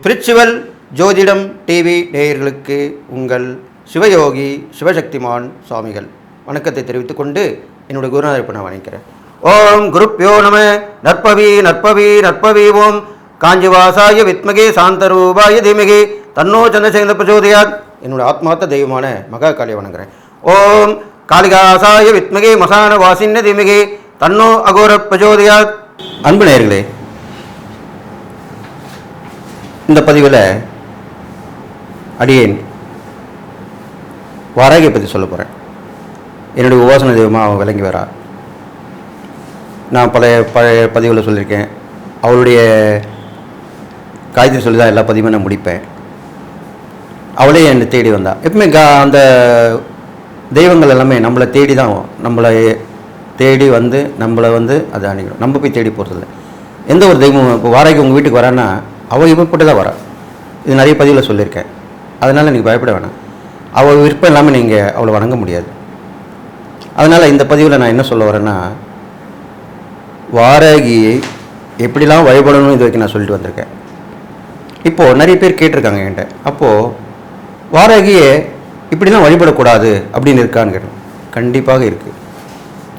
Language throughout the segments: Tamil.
ஸ்பிரிச்சுவல் ஜோதிடம் டிவி நேயர்களுக்கு உங்கள் சிவயோகி சிவசக்திமான் சுவாமிகள். வணக்கத்தை தெரிவித்துக் கொண்டு என்னுடைய குருநாதர் நான் வணங்கிறேன் ஓம் குருப்யோ நம நற்பவி நற்பவி நற்பவி ஓம். காஞ்சிவாசாய வித்மகே சாந்தரூபாய தீமகே தன்னோ சந்திரசேகர பிரச்சோதயாத். என்னோட ஆத்மார்த்த தெய்வமான மகா காளியை வணங்குறேன். ஓம் காளிகாசாய வித்மகே மசான வாசின்ன தீமகே தன்னோ அகோர பிரஜோதயா அன்பு நேயர்களே இந்த பதிவில் அடியேன் வாராகியை பற்றி சொல்ல போகிறேன் என்னுடைய உபாசன தெய்வமாக அவன் விளங்கி வரா நான் பழைய பழைய பதிவில் சொல்லியிருக்கேன் அவளுடைய காயத்ரி சொல்லி தான் எல்லா பதிவுமே நான் முடிப்பேன் அவளே என்னை தேடி வந்தாள் எப்பவுமே கா அந்த தெய்வங்கள் எல்லாமே நம்மளை தேடி தான் நம்மளை தேடி வந்து நம்மளை வந்து அதை அணுகிடும் நம்ம போய் தேடி போகிறது எந்த ஒரு தெய்வம் இப்போ வாராகி உங்கள் வீட்டுக்கு வரான்னா அவள் இவப்பட்டு தான் வரா. இது நிறைய பதிவில் சொல்லியிருக்கேன். அதனால் நீங்கள் பயப்பட வேணாம். அவள் விருப்பம் இல்லாமல் நீங்கள் அவளை வணங்க முடியாது. அதனால் இந்த பதிவில் நான் என்ன சொல்ல வரேன்னா வாராகியை எப்படிலாம் வழிபடணும் இது வரைக்கும் நான் சொல்லிட்டு வந்திருக்கேன். இப்போது நிறைய பேர் கேட்டிருக்காங்க என்கிட்ட. அப்போது வாராகியை இப்படிலாம் வழிபடக்கூடாது அப்படின்னு இருக்கான்னு கேட்டோம் கண்டிப்பாக இருக்குது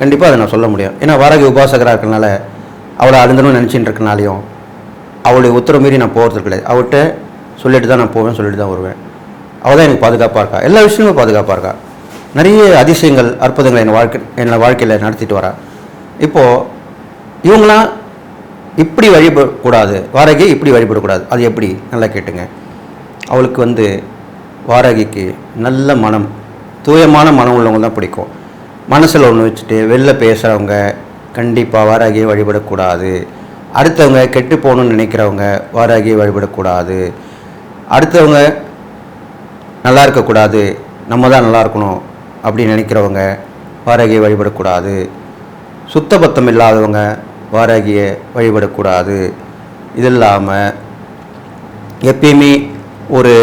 கண்டிப்பாக அதை நான் சொல்ல முடியும். ஏன்னா வாராகி உபாசகராக இருக்கனால அவளை அழுந்தணும்னு நினச்சிட்டு இருக்கனாலையும் அவளுடைய உத்தரவு மீறி நான் போகிறது கிடையாது. அவள்கிட்ட சொல்லிட்டு தான் நான் போவேன் சொல்லிட்டு தான் வருவேன். அவள் தான் எனக்கு பாதுகாப்பாக இருக்கா? எல்லா விஷயமும் பாதுகாப்பாக இருக்கா? நிறைய அதிசயங்கள் அற்புதங்களை என் வாழ்க்கை என்னோட வாழ்க்கையில் நடத்திட்டு வரா. இப்போது இவங்களாம் இப்படி வழிபடக்கூடாது. வாரகி இப்படி வழிபடக்கூடாது. அது எப்படி? நல்லா கேட்டுங்க. அவளுக்கு வந்து வாரகிக்கு நல்ல மனம் தூயமான மனம் உள்ளவங்க தான் பிடிக்கும். மனசில் ஒன்று வச்சுட்டு வெளில பேசுகிறவங்க கண்டிப்பாக வாராகியை வழிபடக்கூடாது. அடுத்தவங்க கெட்டு போகணும்னு நினைக்கிறவங்க வாராகியை வழிபடக்கூடாது. அடுத்தவங்க நல்லா இருக்கக்கூடாது நம்ம தான் நல்லா இருக்கணும் அப்படின்னு நினைக்கிறவங்க வாராகியை வழிபடக்கூடாது. சுத்தபத்தம் இல்லாதவங்க வாராகியை வழிபடக்கூடாது. இது இல்லாமல் எப்பயுமே ஒரு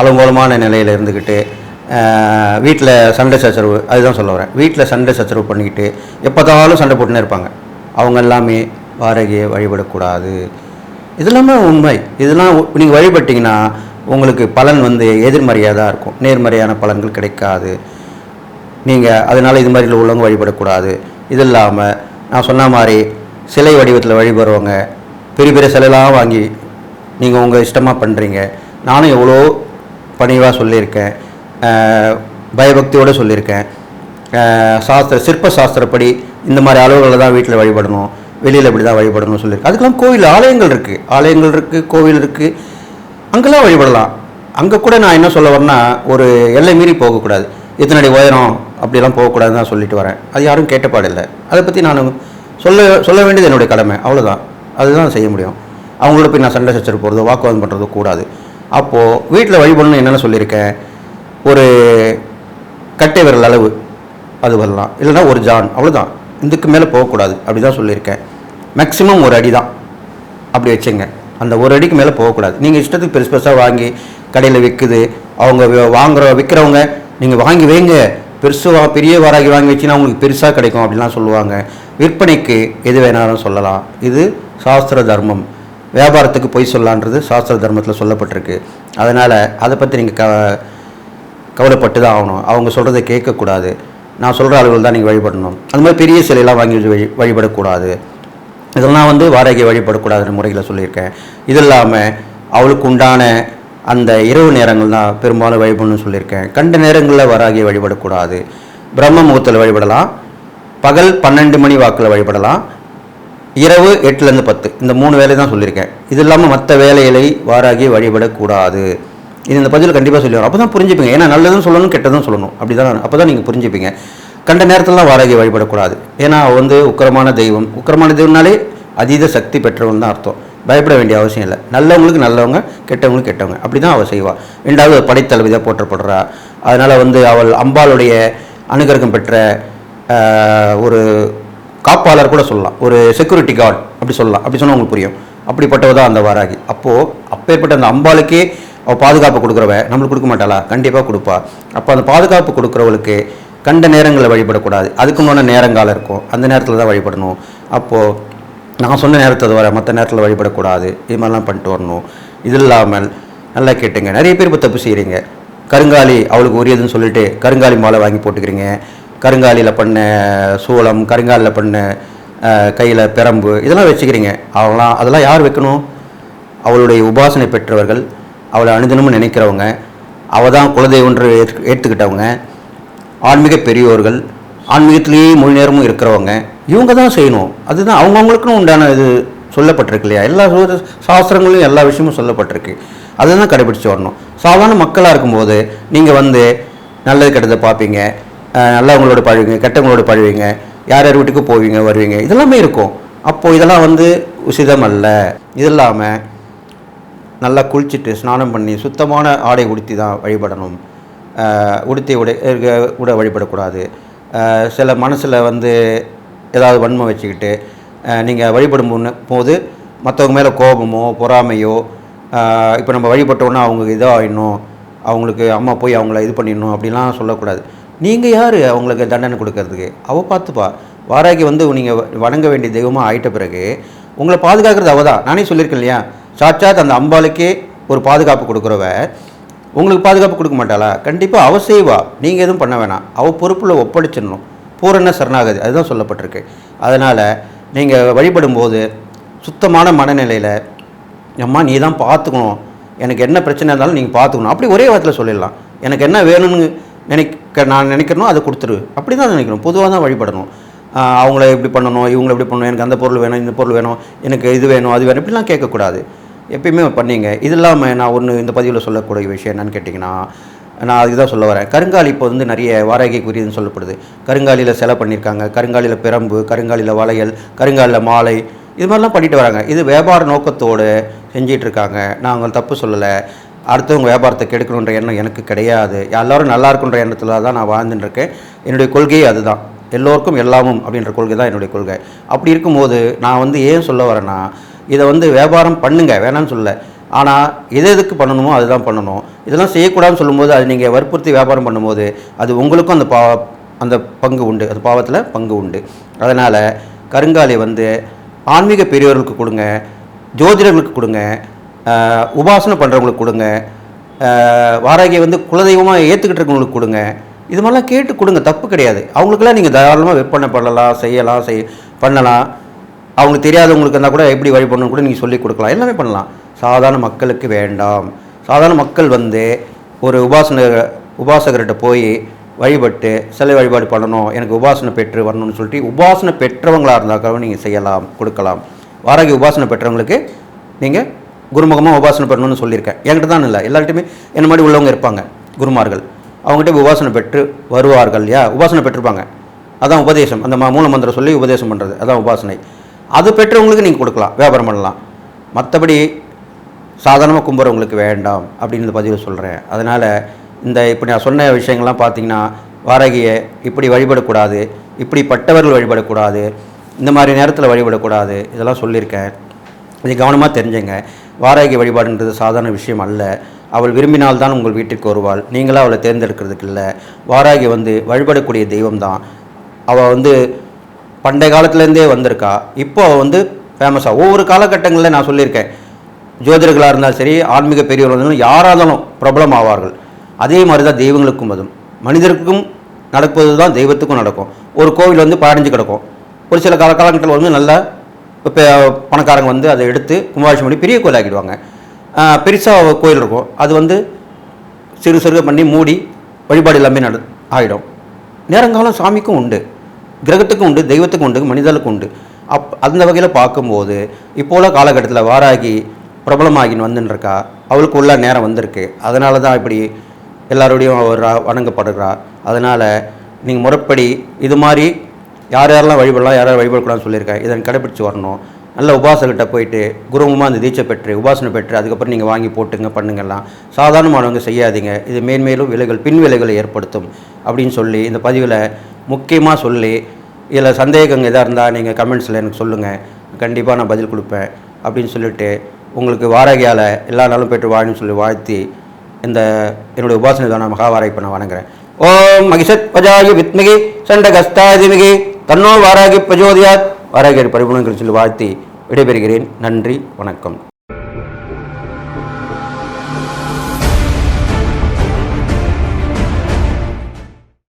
அலங்கோலமான நிலையில் இருந்துக்கிட்டு வீட்டில் சண்டை சச்சரவு அதுதான் சொல்ல வரேன். வீட்டில் சண்டை சச்சரவு பண்ணிக்கிட்டு எப்போதாலும் சண்டை போட்டுனே இருப்பாங்க. அவங்க எல்லாமே வாரகியை வழிபடக்கூடாது. இதெல்லாமே உண்மை. இதெல்லாம் நீங்கள் வழிபட்டிங்கன்னா உங்களுக்கு பலன் வந்து எதிர்மறையாக தான் இருக்கும். நேர்மறையான பலன்கள் கிடைக்காது. நீங்கள் அதனால் இது மாதிரி உள்ளவங்க வழிபடக்கூடாது. இது இல்லாமல் நான் சொன்ன மாதிரி சிலை வடிவத்தில் வழிபடுறவங்க பெரிய பெரிய சிலைலாம் வாங்கி நீங்கள் உங்கள் இஷ்டமாக பண்ணுறீங்க நானும் எவ்வளோ பணிவாக சொல்லியிருக்கேன். பயபக்தியோடு சொல்லியிருக்கேன். சாஸ்திர சிற்ப சாஸ்திரப்படி இந்த மாதிரி அளவுகளில் தான் வீட்டில் வழிபடணும். வெளியில் இப்படி தான் வழிபடணும்னு சொல்லியிருக்கேன். அதுக்கெல்லாம் கோவில் ஆலயங்கள் இருக்குது ஆலயங்கள் இருக்குது கோவில் இருக்குது அங்கெல்லாம் வழிபடலாம். அங்கே கூட நான் என்ன சொல்ல வரேன்னா ஒரு எல்லை மீறி போகக்கூடாது. எத்தனடி உயரம் அப்படிலாம் போகக்கூடாதுன்னு தான் சொல்லிட்டு வரேன். அது யாரும் கேட்டப்பாடில்லை அதை பற்றி நான் சொல்ல சொல்ல வேண்டியது என்னுடைய கடமை. அவ்வளோதான் அதுதான் செய்ய முடியும். அவங்களோட போய் நான் சண்டை சச்சரவு போகிறதோ வாக்குவாதம் பண்ணுறதோ கூடாது. அப்போது வீட்டில் வழிபடணும்னு என்னென்ன சொல்லியிருக்கேன்? ஒரு கட்டை விரல் அளவு அது வரலாம். இல்லைன்னா ஒரு ஜான் அவ்வளோதான் இதுக்கு மேலே போகக்கூடாது. அப்படி தான் சொல்லியிருக்கேன். மேக்ஸிமம் ஒரு அடி தான் அப்படி வச்சுங்க. அந்த ஒரு அடிக்கு மேலே போகக்கூடாது. நீங்கள் இஷ்டத்துக்கு பெருசு பெருசாக வாங்கி கடையில் விற்குது அவங்க வாங்குற விற்கிறவங்க நீங்கள் வாங்கி வைங்க. பெருசு வா பெரிய வாராகி வாங்கி வச்சுன்னா உங்களுக்கு பெருசாக கிடைக்கும் அப்படிலாம் சொல்லுவாங்க. விற்பனைக்கு எது வேணாலும் சொல்லலாம். இது சாஸ்திர தர்மம். வியாபாரத்துக்கு பொய் சொல்லான்றது சாஸ்திர தர்மத்தில் சொல்லப்பட்டிருக்கு. அதனால் அதை பற்றி நீங்கள் க கவலைப்பட்டு தான் ஆகணும். அவங்க சொல்கிறத கேட்கக்கூடாது. நான் சொல்கிற அளவில் தான் நீங்கள் வழிபடணும். அந்த மாதிரி பெரிய சிலையெல்லாம் வாங்கி வச்சு வழி வழிபடக்கூடாது. இதெல்லாம் வந்து வாடகை வழிபடக்கூடாதுன்னு முறையில் சொல்லியிருக்கேன். இது இல்லாமல் அவளுக்கு உண்டான அந்த இரவு நேரங்கள் தான் பெரும்பாலும் வழிபடணும்னு சொல்லியிருக்கேன். கண்ட நேரங்களில் வராகியை வழிபடக்கூடாது. பிரம்ம முகூர்த்தத்தில் வழிபடலாம். பகல் பன்னெண்டு மணி வாக்கில் வழிபடலாம். இரவு எட்டுலேருந்து பத்து. இந்த மூணு வேலை தான் சொல்லியிருக்கேன். இது இல்லாமல் மற்ற வேலைகளை வாராகி வழிபடக்கூடாது. இது இந்த பதில் கண்டிப்பாக சொல்லிடுவோம் அப்போ தான் புரிஞ்சுப்பீங்க. ஏன்னா நல்லதும் சொல்லணும் கெட்டதும் சொல்லணும். அப்படி தான் அப்போ தான் நீங்கள் புரிஞ்சுப்பீங்க. கண்ட நேரத்திலலாம் வாராகி வழிபடக்கூடாது. ஏன்னா வந்து உக்கரமான தெய்வம். உக்கரமான தெய்வம்னாலே அதீத சக்தி பெற்றவன் தான் அர்த்தம். பயப்பட வேண்டிய அவசியம் இல்லை. நல்லவங்களுக்கு நல்லவங்க கெட்டவங்களுக்கு கெட்டவங்க. அப்படி தான் அவள் செய்வாள் ரெண்டாவது படைத்தளபதியாக போற்றப்படுறா. அதனால் வந்து அவள் அம்பாளுடைய அனுகிரகம் பெற்ற ஒரு காப்பாளர் கூட சொல்லலாம். ஒரு செக்யூரிட்டி கார்டு அப்படி சொல்லலாம். அப்படி சொன்னால் உங்களுக்கு புரியும். அப்படிப்பட்டவ தான் அந்த வாராகி. அப்போது அப்பேற்பட்ட அந்த அம்பாளுக்கே அவள் பாதுகாப்பு கொடுக்குறவ நம்மளுக்கு கொடுக்க மாட்டாளா? கண்டிப்பாக கொடுப்பா. அப்போ அந்த பாதுகாப்பு கொடுக்குறவளுக்கு கண்ட நேரங்களில் வழிபடக்கூடாது. அதுக்கு முன்னாடி நேரங்காலம் இருக்கும். அந்த நேரத்தில் தான் வழிபடணும். அப்போது நான் சொன்ன நேரத்தை தவிர மற்ற நேரத்தில் வழிபடக்கூடாது. இது மாதிரிலாம் பண்ணிட்டு வரணும். இது இல்லாமல் நல்லா கேட்டுங்க. நிறைய பேர் இப்போ தப்பு செய்கிறீங்க கருங்காலி அவளுக்கு உரியதுன்னு சொல்லிட்டு கருங்காலி மாலை வாங்கி போட்டுக்கிறீங்க. கருங்காலியில் பண்ண சூளம் கருங்காலில் பண்ண கையில் பெரம்பு இதெல்லாம் வச்சுக்கிறீங்க. அவங்களாம் அதெல்லாம் யார் வைக்கணும்? அவளுடைய உபாசனை பெற்றவர்கள் அவளை அனுதினமும் நினைக்கிறவங்க அவள் தான் குலதெய்வன்று ஏற்று ஏற்றுக்கிட்டவங்க ஆன்மீக பெரியோர்கள் ஆன்மீகத்திலேயே முழு நேரமும் இருக்கிறவங்க இவங்க தான் செய்யணும். அதுதான் அவங்கவுங்களுக்குன்னு உண்டான இது சொல்லப்பட்டிருக்கு இல்லையா? எல்லா சாஸ்திரங்களையும் சாஸ்திரங்களும் எல்லா விஷயமும் சொல்லப்பட்டிருக்கு. அதை தான் கடைபிடிச்சு வரணும். சாதாரண மக்களாக இருக்கும்போது நீங்கள் வந்து நல்லது கெட்டதை பார்ப்பீங்க நல்லவங்களோட பழகுவீங்க கெட்டவங்களோட பழகுவீங்க யார் யார் வீட்டுக்கு போவீங்க வருவீங்க இதெல்லாமே இருக்கும். அப்போது இதெல்லாம் வந்து உசிதம் அல்ல இது இல்லாமல் நல்லா குளிச்சுட்டு ஸ்நானம் பண்ணி சுத்தமான ஆடை உடுத்தி தான் வழிபடணும். உடுத்தி உடை இருக்க- கூட வழிபடக்கூடாது. சில மனசில் வந்து ஏதாவது வன்மை வச்சுக்கிட்டு நீங்கள் வழிபடும் போது மற்றவங்க மேலே கோபமோ பொறாமையோ இப்போ நம்ம வழிபட்டோன்னா அவங்க இதாகிடணும் அவங்களுக்கு அம்மா போய் அவங்கள இது பண்ணிடணும் அப்படிலாம் சொல்லக்கூடாது. நீங்கள் யார் அவங்களுக்கு தண்டனை கொடுக்கறதுக்கு? அவள் பார்த்துப்பா. வாராகி வந்து நீங்கள் வணங்க வேண்டிய தெய்வமாக ஆயிட்ட பிறகு உங்களை பாதுகாக்கிறது அவள் தான். நானே சொல்லியிருக்கேன் இல்லையா? சாட்சாத் அந்த அம்பாளுக்கே ஒரு பாதுகாப்பு கொடுக்குறவ உங்களுக்கு பாதுகாப்பு கொடுக்க மாட்டாளா? கண்டிப்பாக அவ செய்வா. நீங்கள் எதுவும் பண்ண வேணாம். அவள் பொறுப்பில் ஒப்படைச்சிடணும். பூரண சரணாகதி. அதுதான் சொல்லப்பட்டிருக்கு. அதனால் நீங்கள் வழிபடும்போது சுத்தமான மனநிலையில் அம்மா நீ தான் பார்த்துக்கணும். எனக்கு என்ன பிரச்சனை இருந்தாலும் நீங்கள் பார்த்துக்கணும். அப்படி ஒரே வாரத்தில் சொல்லிடலாம். எனக்கு என்ன வேணும்னு நினைக்க நான் நினைக்கிறனோ அதை கொடுத்துரு. அப்படி தான் நினைக்கணும். பொதுவாக தான் வழிபடணும். அவங்கள எப்படி பண்ணணும்? இவங்களை எப்படி பண்ணணும்? எனக்கு அந்த பொருள் வேணும் இந்த பொருள் வேணும். எனக்கு இது வேணும் அது வேணும். இப்படிலாம் கேட்கக்கூடாது. எப்பயுமே பண்ணீங்க. இது இல்லாமல் நான் ஒன்று இந்த பதிவில் சொல்லக்கூடிய விஷயம் என்னன்னு கேட்டிங்கன்னா நான் அதுக்கு தான் சொல்ல வரேன். கருங்காலி இப்போ வந்து நிறைய வாடகைக்குரியதுன்னு சொல்லப்படுது. கருங்காலியில் செலை பண்ணியிருக்காங்க. கருங்காலியில் பிரம்பு கருங்காலியில் வளையல் கருங்காலில் மாலை இது மாதிரிலாம் பண்ணிட்டு வராங்க. இது வியாபார நோக்கத்தோடு செஞ்சிட்டு இருக்காங்க. நான் அவங்க தப்பு சொல்லலை. அடுத்தவங்க வியாபாரத்தை கெடுக்கணுன்ற எண்ணம் எனக்கு கிடையாது. எல்லோரும் நல்லா இருக்குன்ற எண்ணத்தில் தான் நான் வாழ்ந்துட்டுருக்கேன் என்னுடைய கொள்கையே அதுதான். எல்லோருக்கும் எல்லாமும் அப்படின்ற கொள்கை தான் என்னுடைய கொள்கை. அப்படி இருக்கும்போது நான் வந்து ஏன் சொல்ல வரேன்னா இதை வந்து வியாபாரம் பண்ணுங்க வேணாம்னு சொல்லலை. ஆனால் எது எதுக்கு பண்ணணுமோ அதுதான் பண்ணணும். இதெல்லாம் செய்யக்கூடாதுன்னு சொல்லும்போது அது நீங்கள் வற்புறுத்தி வியாபாரம் பண்ணும்போது அது உங்களுக்கும் அந்த பா அந்த பங்கு உண்டு. அந்த பாவத்தில் பங்கு உண்டு. அதனால் கருங்காலி வந்து ஆன்மீக பெரியவர்களுக்கு கொடுங்க ஜோதிடர்களுக்கு கொடுங்க உபாசனை பண்ணுறவங்களுக்கு கொடுங்க வாராகியை வந்து குலதெய்வமாக ஏற்றுக்கிட்டு இருக்கவங்களுக்கு கொடுங்க. இது மாதிரிலாம் கேட்டு கொடுங்க. தப்பு கிடையாது. அவங்களுக்கெல்லாம் நீங்கள் தாராளமாக விற்பனை பண்ணலாம் செய்யலாம் செய் பண்ணலாம். அவங்களுக்கு தெரியாதவங்களுக்கு இருந்தால் கூட எப்படி வழிபடணும் கூட நீங்கள் சொல்லி கொடுக்கலாம். எல்லாமே பண்ணலாம். சாதாரண மக்களுக்கு வேண்டாம். சாதாரண மக்கள் வந்து ஒரு உபாசன உபாசகர்கிட்ட போய் வழிபட்டு சிலை வழிபாடு பண்ணணும் எனக்கு உபாசனை பெற்று வரணும்னு சொல்லிட்டு உபாசனை பெற்றவங்களாக இருந்தாலும் நீங்கள் செய்யலாம் கொடுக்கலாம். வாராகி உபாசனை பெற்றவங்களுக்கு நீங்கள் குருமுகமாக உபாசனை பண்ணணும்னு சொல்லியிருக்கேன். என்கிட்ட தான் இல்லை. எல்லார்ட்டையுமே என்ன மாதிரி உள்ளவங்க இருப்பாங்க குருமார்கள். அவங்ககிட்ட உபாசனை பெற்று வருவார்கள் இல்லையா? உபாசனை பெற்றிருப்பாங்க. அதான் உபதேசம். அந்த மூல மந்திரம் சொல்லி உபதேசம் பண்ணுறது அதான் உபாசனை. அது பெற்றவங்களுக்கு நீங்கள் கொடுக்கலாம் வியாபாரம் பண்ணலாம். மற்றபடி சாதாரணமாக கும்புறவங்களுக்கு வேண்டாம் அப்படின்னு பதிவு பதிவில் சொல்கிறேன் அதனால் இந்த இப்படி நான் சொன்ன விஷயங்கள்லாம் பார்த்தீங்கன்னா வாராகியை இப்படி வழிபடக்கூடாது இப்படிப்பட்டவர்கள் வழிபடக்கூடாது இந்த மாதிரி நேரத்தில் வழிபடக்கூடாது இதெல்லாம் சொல்லியிருக்கேன். இது கவனமாக தெரிஞ்சுங்க. வாராகி வழிபாடுன்றது சாதாரண விஷயம் அல்ல. அவள் விரும்பினால்தான் உங்கள் வீட்டிற்கு வருவாள். நீங்களாக அவளை தேர்ந்தெடுக்கிறதுக்கு இல்லை. வாராகி வந்து வழிபடக்கூடிய தெய்வம் தான் அவள் வந்து பண்டைய காலத்துலேருந்தே வந்திருக்கா இப்போ அவள் வந்து ஃபேமஸாக ஒவ்வொரு காலகட்டங்களில் நான் சொல்லியிருக்கேன். ஜோதிடர்களாக இருந்தாலும் சரி ஆன்மீக பெரியவர்கள் இருந்தாலும் யாராக இருந்தாலும் பிரபலம் ஆவார்கள். அதே மாதிரி தான் தெய்வங்களுக்கும் அதுவும். மனிதருக்கும் நடப்பது தான் தெய்வத்துக்கும் நடக்கும். ஒரு கோவில் வந்து பதினஞ்சு கிடக்கும். ஒரு சில கால காலகட்டத்தில் வந்து நல்லா இப்போ பணக்காரங்க வந்து அதை எடுத்து கும்பாபிஷம் பண்ணி பெரிய கோயில் ஆக்கிடுவாங்க. பெருசாக கோயில் இருக்கும். அது வந்து சிறு சிறுக பண்ணி மூடி வழிபாடு எல்லாமே நட ஆகிடும் நேரங்காலம் சாமிக்கும் உண்டு. கிரகத்துக்கும் உண்டு தெய்வத்துக்கும் உண்டு மனிதனுக்கும் உண்டு. அப் அந்த வகையில் பார்க்கும்போது இப்போ உள்ள காலகட்டத்தில் வாராகி பிரபலமாகின்னு வந்துட்டுருக்கா அவளுக்கு உள்ள நேரம் வந்திருக்கு. அதனால தான் இப்படி எல்லாரோடையும் அவர் வணங்கப்படுறா. அதனால் நீங்கள் முறைப்படி இது மாதிரி யார் யாரெல்லாம் வழிபடலாம் யார் யார் வழிபடக்கூடாதுன்னு சொல்லியிருக்கேன் இதை கடைபிடிச்சு வரணும். நல்ல உபாசகிட்ட போயிட்டு குருவமாக அந்த தீட்சை பெற்று உபாசனை பெற்று அதுக்கப்புறம் நீங்கள் வாங்கி போட்டுங்க பண்ணுங்கலாம். சாதாரணமானவங்க செய்யாதீங்க. இது மேன்மேலும் விலைகள் பின் விலைகளை ஏற்படுத்தும் அப்படின்னு சொல்லி இந்த பதிவில் முக்கியமாக சொல்லி இதில் சந்தேகங்க எதாக இருந்தால் நீங்கள் கமெண்ட்ஸில் எனக்கு சொல்லுங்கள் கண்டிப்பாக நான் பதில் கொடுப்பேன் அப்படின்னு சொல்லிட்டு உங்களுக்கு வாரகையால் எல்லா நாளும் பெற்று வாழின்னு சொல்லி வாழ்த்தி இந்த என்னுடைய உபாசனை தான மகாவாரை இப்போ நான் வணங்குறேன். ஓம் மகிஷத் பஜாய வித்மிகி சண்டகஸ்தாதிமிகி தன்னோ வாராகி பிரஜோதியாத். வாராகியர் பரிபுணங்கள் சொல்லி வாழ்த்தி விடைபெறுகிறேன். நன்றி வணக்கம்.